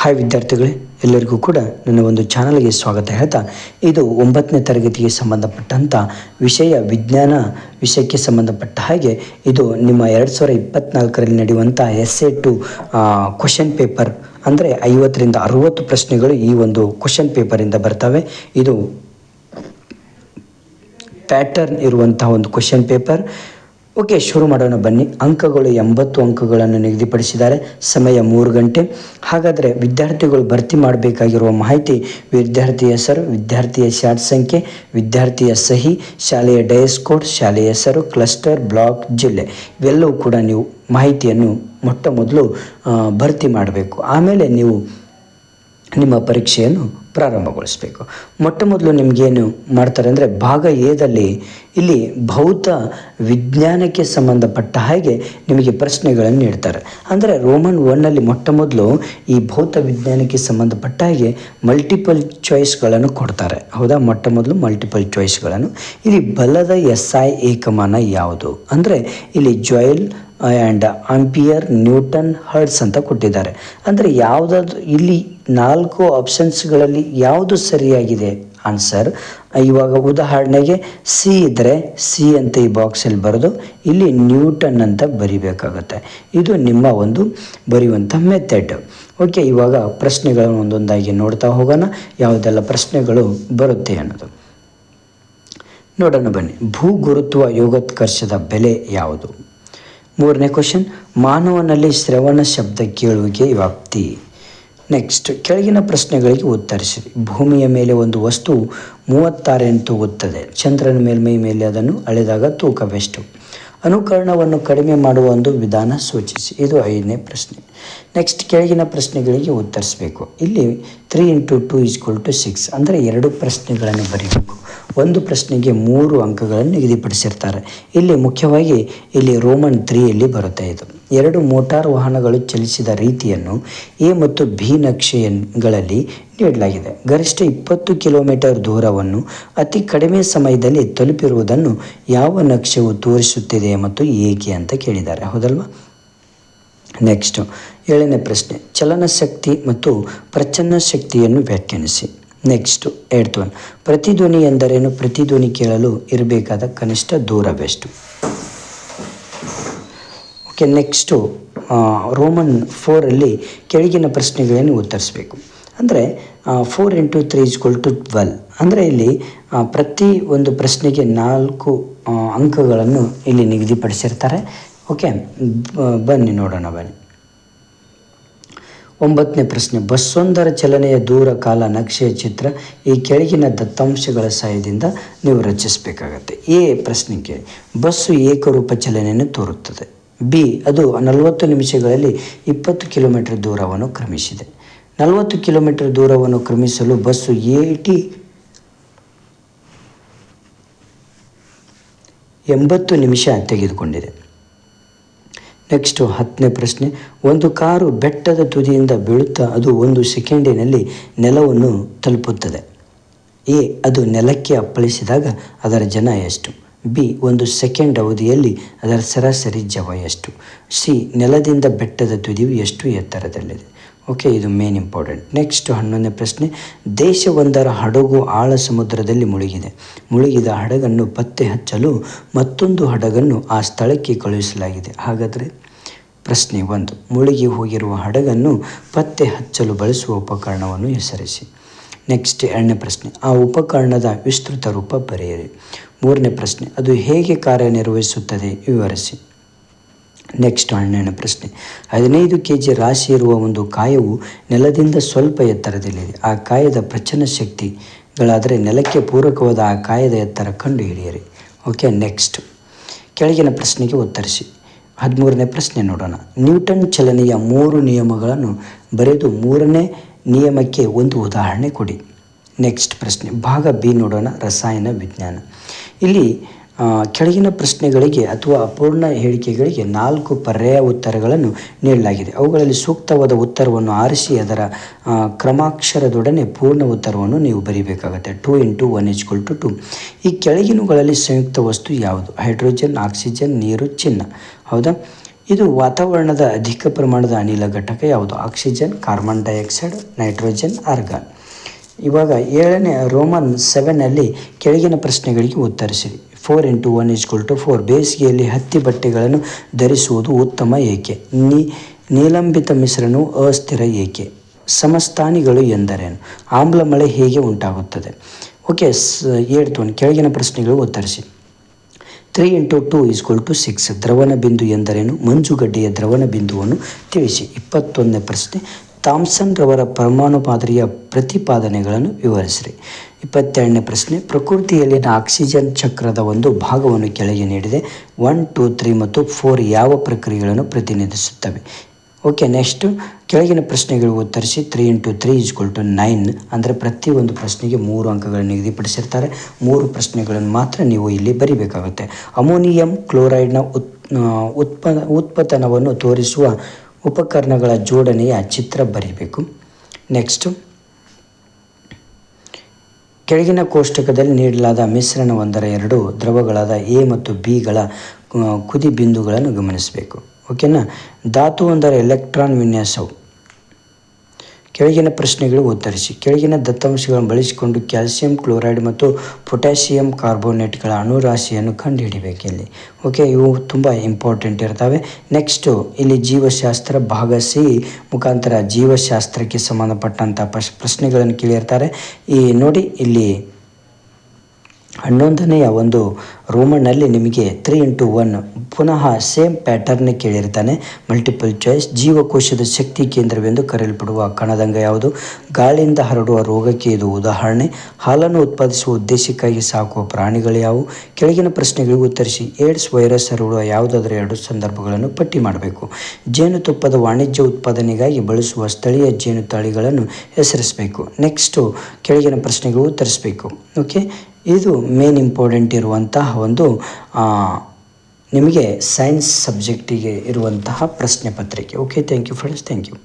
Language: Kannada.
ಹಾಯ್ ವಿದ್ಯಾರ್ಥಿಗಳೇ, ಎಲ್ಲರಿಗೂ ಕೂಡ ನನ್ನ ಒಂದು ಚಾನಲ್ಗೆ ಸ್ವಾಗತ ಹೇಳ್ತಾ, ಇದು ಒಂಬತ್ತನೇ ತರಗತಿಗೆ ಸಂಬಂಧಪಟ್ಟಂಥ ವಿಷಯ ವಿಜ್ಞಾನ ವಿಷಯಕ್ಕೆ ಸಂಬಂಧಪಟ್ಟ ಹಾಗೆ, ಇದು ನಿಮ್ಮ ಎರಡು ಸಾವಿರ ಇಪ್ಪತ್ತ್ನಾಲ್ಕರಲ್ಲಿ ನಡೆಯುವಂಥ S A two question paper ಅಂದರೆ ಐವತ್ತರಿಂದ ಅರುವತ್ತು ಪ್ರಶ್ನೆಗಳು ಈ ಒಂದು ಕ್ವಶನ್ ಪೇಪರಿಂದ ಬರ್ತವೆ. ಇದು ಪ್ಯಾಟರ್ನ್ ಇರುವಂತಹ ಒಂದು ಕ್ವಶನ್ ಪೇಪರ್ ಓಕೆ, ಶುರು ಮಾಡೋಣ ಬನ್ನಿ. ಅಂಕಗಳು ಎಂಬತ್ತು ಅಂಕಗಳನ್ನು ನಿಗದಿಪಡಿಸಿದ್ದಾರೆ. ಸಮಯ ಮೂರು ಗಂಟೆ. ಹಾಗಾದರೆ ವಿದ್ಯಾರ್ಥಿಗಳು ಭರ್ತಿ ಮಾಡಬೇಕಾಗಿರುವ ಮಾಹಿತಿ ವಿದ್ಯಾರ್ಥಿ ಹೆಸರು, ವಿದ್ಯಾರ್ಥಿಯ ಶಾರ್ಟ್ ಸಂಖ್ಯೆ, ವಿದ್ಯಾರ್ಥಿಯ ಸಹಿ, ಶಾಲೆಯ ಡಯಸ್ ಕೋಡ್, ಶಾಲೆಯ ಹೆಸರು, ಕ್ಲಸ್ಟರ್, ಬ್ಲಾಕ್, ಜಿಲ್ಲೆ. ಇವೆಲ್ಲವೂ ಕೂಡ ನೀವು ಮಾಹಿತಿಯನ್ನು ಮೊಟ್ಟ ಮೊದಲು ಭರ್ತಿ ಮಾಡಬೇಕು. ಆಮೇಲೆ ನೀವು ನಿಮ್ಮ ಪರೀಕ್ಷೆಯನ್ನು ಪ್ರಾರಂಭಗೊಳಿಸಬೇಕು. ಮೊಟ್ಟ ಮೊದಲು ನಿಮಗೇನು ಮಾಡ್ತಾರೆ ಅಂದರೆ ಭಾಗ ಎದಲ್ಲಿ ಇಲ್ಲಿ ಭೌತ ವಿಜ್ಞಾನಕ್ಕೆ ಸಂಬಂಧಪಟ್ಟ ಹಾಗೆ ನಿಮಗೆ ಪ್ರಶ್ನೆಗಳನ್ನು ನೀಡ್ತಾರೆ. ಅಂದರೆ ರೋಮನ್ ಒನ್ನಲ್ಲಿ ಮೊಟ್ಟ ಮೊದಲು ಈ ಭೌತ ವಿಜ್ಞಾನಕ್ಕೆ ಸಂಬಂಧಪಟ್ಟ ಹಾಗೆ ಮಲ್ಟಿಪಲ್ ಚಾಯ್ಸ್ಗಳನ್ನು ಕೊಡ್ತಾರೆ. ಹೌದಾ? ಮೊಟ್ಟ ಮೊದಲು ಮಲ್ಟಿಪಲ್ ಚಾಯ್ಸ್ಗಳನ್ನು ಇಲ್ಲಿ ಬಲದ ಎಸ್ ಐ ಏಕಮಾನ ಯಾವುದು? ಅಂದರೆ ಇಲ್ಲಿ joule and ampere newton hertz ಅಂತ ಕೊಟ್ಟಿದ್ದಾರೆ. ಅಂದರೆ ಯಾವುದಾದ್ರು ಇಲ್ಲಿ ನಾಲ್ಕು ಆಪ್ಷನ್ಸ್ಗಳಲ್ಲಿ ಯಾವುದು ಸರಿಯಾಗಿದೆ? ಆನ್ಸರ್ ಇವಾಗ ಉದಾಹರಣೆಗೆ ಸಿ ಇದ್ದರೆ ಸಿ ಅಂತ ಈ ಬಾಕ್ಸಲ್ಲಿ ಬರೆದು, ಇಲ್ಲಿ ನ್ಯೂಟನ್ ಅಂತ ಬರಿಬೇಕಾಗುತ್ತೆ. ಇದು ನಿಮ್ಮ ಒಂದು ಬರೆಯುವಂಥ ಮೆಥಡ್ ಓಕೆ ಇವಾಗ ಪ್ರಶ್ನೆಗಳನ್ನು ಒಂದೊಂದಾಗಿ ನೋಡ್ತಾ ಹೋಗೋಣ. ಯಾವುದೆಲ್ಲ ಪ್ರಶ್ನೆಗಳು ಬರುತ್ತೆ ಅನ್ನೋದು. ನೋಡೋಣ ಬನ್ನಿ. ಭೂಗುರುತ್ವ ಯೋಗೋತ್ಕರ್ಷದ ಬೆಲೆ ಯಾವುದು? ಮೂರನೇ ಕ್ವಶನ್ ಮಾನವನಲ್ಲಿ ಶ್ರವಣ ಶಬ್ದ ಕೇಳುವಿಕೆ ವ್ಯಾಪ್ತಿ. ನೆಕ್ಸ್ಟ್ ಕೆಳಗಿನ ಪ್ರಶ್ನೆಗಳಿಗೆ ಉತ್ತರಿಸಿರಿ ಭೂಮಿಯ ಮೇಲೆ ಒಂದು ವಸ್ತು ಮೂವತ್ತಾರೇನು ತೂಗುತ್ತದೆ ಚಂದ್ರನ ಮೇಲ್ಮೈ ಮೇಲೆ ಅದನ್ನು ಅಳೆದಾಗ ತೂಕವೆಷ್ಟು? ಅನುಕರಣವನ್ನು ಕಡಿಮೆ ಮಾಡುವ ಒಂದು ವಿಧಾನ ಸೂಚಿಸಿ. ಇದು ಐದನೇ ಪ್ರಶ್ನೆ. ನೆಕ್ಸ್ಟ್ ಕೆಳಗಿನ ಪ್ರಶ್ನೆಗಳಿಗೆ ಉತ್ತರಿಸಬೇಕು. ಇಲ್ಲಿ three into two is equal to six ಅಂದರೆ ಎರಡು ಪ್ರಶ್ನೆಗಳನ್ನು ಬರೀಬೇಕು. ಒಂದು ಪ್ರಶ್ನೆಗೆ ಮೂರು ಅಂಕಗಳನ್ನು ನಿಗದಿಪಡಿಸಿರ್ತಾರೆ. ಇಲ್ಲಿ ಮುಖ್ಯವಾಗಿ ಇಲ್ಲಿ ರೋಮನ್ ತ್ರೀಯಲ್ಲಿ ಬರುತ್ತೆ ಇದು. ಎರಡು ಮೋಟಾರ್ ವಾಹನಗಳು ಚಲಿಸಿದ ರೀತಿಯನ್ನು ಎ ಮತ್ತು ಬಿ ನಕ್ಷೆಗಳಲ್ಲಿ ನೀಡಲಾಗಿದೆ. ಗರಿಷ್ಠ ಇಪ್ಪತ್ತು ಕಿಲೋಮೀಟರ್ ದೂರವನ್ನು ಅತಿ ಕಡಿಮೆ ಸಮಯದಲ್ಲಿ ತಲುಪಿರುವುದನ್ನು ಯಾವ ನಕ್ಷೆಯು ತೋರಿಸುತ್ತಿದೆ ಮತ್ತು ಏಕೆ ಅಂತ ಕೇಳಿದ್ದಾರೆ. ಹೌದಲ್ವಾ? ನೆಕ್ಸ್ಟು ಏಳನೇ ಪ್ರಶ್ನೆ. ಚಲನಶಕ್ತಿ ಮತ್ತು ಪ್ರಚನ್ನ ಶಕ್ತಿಯನ್ನು ವ್ಯಾಖ್ಯಾನಿಸಿ ನೆಕ್ಸ್ಟು ಏಡ್ತ್ ಒನ್ ಪ್ರತಿಧ್ವನಿ ಎಂದರೇನು? ಪ್ರತಿಧ್ವನಿ ಕೇಳಲು ಇರಬೇಕಾದ ಕನಿಷ್ಠ ದೂರವೆಷ್ಟು? ಓಕೆ ನೆಕ್ಸ್ಟು ರೋಮನ್ ಫೋರಲ್ಲಿ ಕೆಳಗಿನ ಪ್ರಶ್ನೆಗಳನ್ನು ಉತ್ತರಿಸಬೇಕು. ಅಂದರೆ four into three is equal to twelve ಅಂದರೆ ಇಲ್ಲಿ ಪ್ರತಿ ಒಂದು ಪ್ರಶ್ನೆಗೆ ನಾಲ್ಕು ಅಂಕಗಳನ್ನು ಇಲ್ಲಿ ನಿಗದಿಪಡಿಸಿರ್ತಾರೆ. ಓಕೆ, ಬನ್ನಿ ನೋಡೋಣ, ಬನ್ನಿ. ಒಂಬತ್ತನೇ ಪ್ರಶ್ನೆ ಬಸ್ಸೊಂದರ ಚಲನೆಯ ದೂರ ಕಾಲ ನಕ್ಷೆಯ ಚಿತ್ರ ಈ ಕೆಳಗಿನ ದತ್ತಾಂಶಗಳ ಸಹಾಯದಿಂದ ನೀವು ರಚಿಸಬೇಕಾಗತ್ತೆ. ಎ ಪ್ರಶ್ನೆಗೆ, ಬಸ್ಸು ಏಕರೂಪ ಚಲನೆಯನ್ನು ತೋರುತ್ತದೆ. ಬಿ, ಅದು ನಲವತ್ತು ನಿಮಿಷಗಳಲ್ಲಿ ಇಪ್ಪತ್ತು ಕಿಲೋಮೀಟರ್ ದೂರವನ್ನು ಕ್ರಮಿಸಿದೆ. ನಲವತ್ತು ಕಿಲೋಮೀಟರ್ ದೂರವನ್ನು ಕ್ರಮಿಸಲು ಬಸ್ಸು ಏಟಿ ಎಂಬತ್ತು ನಿಮಿಷ ತೆಗೆದುಕೊಂಡಿದೆ. ನೆಕ್ಸ್ಟು ಹತ್ತನೇ ಪ್ರಶ್ನೆ, ಒಂದು ಕಾರು ಬೆಟ್ಟದ ತುದಿಯಿಂದ ಬೀಳುತ್ತಾ ಅದು ಒಂದು ಸೆಕೆಂಡಿನಲ್ಲಿ ನೆಲವನ್ನು ತಲುಪುತ್ತದೆ. ಎ, ಅದು ನೆಲಕ್ಕೆ ಅಪ್ಪಳಿಸಿದಾಗ ಅದರ ಜನ ಎಷ್ಟು? ಬಿ, ಒಂದು ಸೆಕೆಂಡ್ ಅವಧಿಯಲ್ಲಿ ಅದರ ಸರಾಸರಿ ಜವ ಎಷ್ಟು? ಸಿ, ನೆಲದಿಂದ ಬೆಟ್ಟದ ತುದಿಯು ಎಷ್ಟು ಎತ್ತರದಲ್ಲಿದೆ? ಓಕೆ ಇದು ಮೇನ್ ಇಂಪಾರ್ಟೆಂಟ್ ನೆಕ್ಸ್ಟ್ ಹನ್ನೊಂದನೇ ಪ್ರಶ್ನೆ. ದೇಶವೊಂದರ ಹಡಗು ಆಳ ಸಮುದ್ರದಲ್ಲಿ ಮುಳುಗಿದೆ. ಮುಳುಗಿದ ಹಡಗನ್ನು ಪತ್ತೆ ಹಚ್ಚಲು ಮತ್ತೊಂದು ಹಡಗನ್ನು ಆ ಸ್ಥಳಕ್ಕೆ ಕಳುಹಿಸಲಾಗಿದೆ. ಹಾಗಾದರೆ ಪ್ರಶ್ನೆ ಒಂದು. ಮುಳುಗಿ ಹೋಗಿರುವ ಹಡಗನ್ನು ಪತ್ತೆ ಹಚ್ಚಲು ಬಳಸುವ ಉಪಕರಣವನ್ನು ಹೆಸರಿಸಿ. ನೆಕ್ಸ್ಟ್ ಎರಡನೇ ಪ್ರಶ್ನೆ. ಆ ಉಪಕರಣದ ವಿಸ್ತೃತ ರೂಪ ಬರೆಯಿರಿ. ಮೂರನೇ ಪ್ರಶ್ನೆ. ಅದು ಹೇಗೆ ಕಾರ್ಯನಿರ್ವಹಿಸುತ್ತದೆ? ವಿವರಿಸಿ. ನೆಕ್ಸ್ಟ್ ಹನ್ನೆರಡನೇ ಪ್ರಶ್ನೆ. ಹದಿನೈದು ಕೆ ಜಿ ರಾಶಿ ಇರುವ ಒಂದು ಕಾಯವು ನೆಲದಿಂದ ಸ್ವಲ್ಪ ಎತ್ತರದಲ್ಲಿದೆ. ಆ ಕಾಯದ ಪ್ರಚನ ಶಕ್ತಿಗಳಾದರೆ ನೆಲಕ್ಕೆ ಪೂರಕವಾದ ಆ ಕಾಯದ ಎತ್ತರ ಕಂಡು ಹಿಡಿಯಿರಿ. ಓಕೆ ನೆಕ್ಸ್ಟ್ ಕೆಳಗಿನ ಪ್ರಶ್ನೆಗೆ ಉತ್ತರಿಸಿ. ಹದಿಮೂರನೇ ಪ್ರಶ್ನೆ ನೋಡೋಣ. ನ್ಯೂಟನ್ ಚಲನೆಯ ಮೂರು ನಿಯಮಗಳನ್ನು ಬರೆದು ಮೂರನೇ ನಿಯಮಕ್ಕೆ ಒಂದು ಉದಾಹರಣೆ ಕೊಡಿ. ನೆಕ್ಸ್ಟ್ ಪ್ರಶ್ನೆ. ಭಾಗ ಬಿ ನೋಡೋಣ. ರಸಾಯನ ವಿಜ್ಞಾನ. ಇಲ್ಲಿ ಕೆಳಗಿನ ಪ್ರಶ್ನೆಗಳಿಗೆ ಅಥವಾ ಅಪೂರ್ಣ ಹೇಳಿಕೆಗಳಿಗೆ ನಾಲ್ಕು ಪರ್ಯಾಯ ಉತ್ತರಗಳನ್ನು ನೀಡಲಾಗಿದೆ. ಅವುಗಳಲ್ಲಿ ಸೂಕ್ತವಾದ ಉತ್ತರವನ್ನು ಆರಿಸಿ, ಅದರ ಕ್ರಮಾಕ್ಷರದೊಡನೆ ಪೂರ್ಣ ಉತ್ತರವನ್ನು ನೀವು ಬರೀಬೇಕಾಗುತ್ತೆ. Two into one is equal to two. ಈ ಕೆಳಗಿನವುಗಳಲ್ಲಿ ಸಂಯುಕ್ತ ವಸ್ತು ಯಾವುದು? ಹೈಡ್ರೋಜನ್, ಆಕ್ಸಿಜನ್, ನೀರು, ಚಿನ್ನ. ಹೌದಾ? ಇದು ವಾತಾವರಣದ ಅಧಿಕ ಪ್ರಮಾಣದ ಅನಿಲ ಘಟಕ ಯಾವುದು? Oxygen, carbon dioxide, nitrogen, argon. ಇವಾಗ ಏಳನೇ ರೋಮನ್ ಸೆವೆನಲ್ಲಿ ಕೆಳಗಿನ ಪ್ರಶ್ನೆಗಳಿಗೆ ಉತ್ತರಿಸಿರಿ four into one is equal to four ಬೇಸಿಗೆಯಲ್ಲಿ ಹತ್ತಿ ಬಟ್ಟೆಗಳನ್ನು ಧರಿಸುವುದು ಉತ್ತಮ ಏಕೆ? ನೀ, ನೀಲಂಬಿತ ಮಿಶ್ರಣವು ಅಸ್ಥಿರ ಏಕೆ? ಸಮಸ್ಥಾನಿಗಳು ಎಂದರೇನು? ಆಮ್ಲ ಮಳೆ ಹೇಗೆ ಉಂಟಾಗುತ್ತದೆ? ಓಕೆ ಏಳ್ತು ಒನ್ ಕೆಳಗಿನ ಪ್ರಶ್ನೆಗಳು ಉತ್ತರಿಸಿ. Three into two is equal to six ದ್ರವಣ ಬಿಂದು ಎಂದರೇನು? ಮಂಜುಗಡ್ಡೆಯ ದ್ರವಣ ಬಿಂದುವನ್ನು ತಿಳಿಸಿ. ಇಪ್ಪತ್ತೊಂದನೇ ಪ್ರಶ್ನೆ. ಥಾಮ್ಸನ್ ರವರ ಪರಮಾಣು ಮಾದರಿಯ ಪ್ರತಿಪಾದನೆಗಳನ್ನು ವಿವರಿಸಿರಿ. ಇಪ್ಪತ್ತೆರಡನೇ ಪ್ರಶ್ನೆ, ಪ್ರಕೃತಿಯಲ್ಲಿನ ಆಕ್ಸಿಜನ್ ಚಕ್ರದ ಒಂದು ಭಾಗವನ್ನು ಕೆಳಗೆ ನೀಡಿದೆ. ಒನ್, ಟೂ, ತ್ರೀ ಮತ್ತು ಫೋರ್ ಯಾವ ಪ್ರಕ್ರಿಯೆಗಳನ್ನು ಪ್ರತಿನಿಧಿಸುತ್ತವೆ? Okay, next. ಕೆಳಗಿನ ಪ್ರಶ್ನೆಗಳು ಉತ್ತರಿಸಿ, three into three is equal to nine ಅಂದರೆ ಪ್ರತಿಯೊಂದು ಪ್ರಶ್ನೆಗೆ ಮೂರು ಅಂಕಗಳನ್ನು ನಿಗದಿಪಡಿಸಿರ್ತಾರೆ. ಮೂರು ಪ್ರಶ್ನೆಗಳನ್ನು ಮಾತ್ರ ನೀವು ಇಲ್ಲಿ ಬರಿಬೇಕಾಗುತ್ತೆ. ಅಮೋನಿಯಂ ಕ್ಲೋರೈಡ್ನ ಉತ್ ಉತ್ಪ, ಉತ್ಪತನವನ್ನು ತೋರಿಸುವ ಉಪಕರಣಗಳ ಜೋಡಣೆಯ ಚಿತ್ರ ಬರೀಬೇಕು. ನೆಕ್ಸ್ಟು ಕೆಳಗಿನ ಕೋಷ್ಟಕದಲ್ಲಿ ನೀಡಲಾದ ಮಿಶ್ರಣವೊಂದರ ಎರಡು ದ್ರವಗಳಾದ ಎ ಮತ್ತು ಬಿಗಳ ಕುದಿ ಬಿಂದುಗಳನ್ನು ಗಮನಿಸಬೇಕು. ಓಕೆನಾ ಒಂದರ ಎಲೆಕ್ಟ್ರಾನ್ ವಿನ್ಯಾಸವು. ಕೆಳಗಿನ ಪ್ರಶ್ನೆಗಳು ಉತ್ತರಿಸಿ. ಕೆಳಗಿನ ದತ್ತಾಂಶಗಳನ್ನು ಬಳಸಿಕೊಂಡು ಕ್ಯಾಲ್ಸಿಯಂ ಕ್ಲೋರೈಡ್ ಮತ್ತು ಪೊಟ್ಯಾಷಿಯಂ ಕಾರ್ಬೋನೇಟ್ಗಳ ಅಣುರಾಶಿಯನ್ನು ಕಂಡುಹಿಡಿಬೇಕು ಇಲ್ಲಿ ಓಕೆ, ಇವು ತುಂಬ ಇಂಪಾರ್ಟೆಂಟ್ ಇರ್ತವೆ. ನೆಕ್ಸ್ಟು, ಇಲ್ಲಿ ಜೀವಶಾಸ್ತ್ರ ಭಾಗ ಸಿ ಮುಖಾಂತರ ಜೀವಶಾಸ್ತ್ರಕ್ಕೆ ಸಂಬಂಧಪಟ್ಟಂಥ ಪ್ರಶ್, ಪ್ರಶ್ನೆಗಳನ್ನು ಕೇಳಿರ್ತಾರೆ. ಈ ನೋಡಿ, ಇಲ್ಲಿ ಹನ್ನೊಂದನೆಯ ಒಂದು ರೋಮನ್ನಲ್ಲಿ ನಿಮಗೆ ತ್ರೀ ಇಂಟು ಒನ್ ಪುನಃ ಸೇಮ್ ಪ್ಯಾಟರ್ನ್ ಕೇಳಿರ್ತಾನೆ ಮಲ್ಟಿಪಲ್ ಚಾಯ್ಸ್ ಜೀವಕೋಶದ ಶಕ್ತಿ ಕೇಂದ್ರವೆಂದು ಕರೆಯಲ್ಪಡುವ ಕಣದಂಗ ಯಾವುದು? ಗಾಳಿಯಿಂದ ಹರಡುವ ರೋಗಕ್ಕೆ ಇದು ಉದಾಹರಣೆ. ಹಾಲನ್ನು ಉತ್ಪಾದಿಸುವ ಉದ್ದೇಶಕ್ಕಾಗಿ ಸಾಕುವ ಪ್ರಾಣಿಗಳು ಯಾವುವು? ಕೆಳಗಿನ ಪ್ರಶ್ನೆಗಳಿಗೆ ಉತ್ತರಿಸಿ. ಏಡ್ಸ್ ವೈರಸ್ ಹರಡುವ ಯಾವುದಾದರೂ ಎರಡು ಸಂದರ್ಭಗಳನ್ನು ಪಟ್ಟಿ ಮಾಡಬೇಕು. ಜೇನುತುಪ್ಪದ ವಾಣಿಜ್ಯ ಉತ್ಪಾದನೆಗಾಗಿ ಬಳಸುವ ಸ್ಥಳೀಯ ಜೇನು ತಳಿಗಳನ್ನು ಹೆಸರಿಸಬೇಕು. ನೆಕ್ಸ್ಟು ಕೆಳಗಿನ ಪ್ರಶ್ನೆಗಳು ಉತ್ತರಿಸಬೇಕು. ಓಕೆ ಇದು ಮೇನ್ ಇಂಪಾರ್ಟೆಂಟ್ ಇರುವಂತಹ ಒಂದು ನಿಮಗೆ ಸೈನ್ಸ್ ಸಬ್ಜೆಕ್ಟಿಗೆ ಇರುವಂತಹ ಪ್ರಶ್ನೆ ಪತ್ರಿಕೆ. Okay thank you friends thank you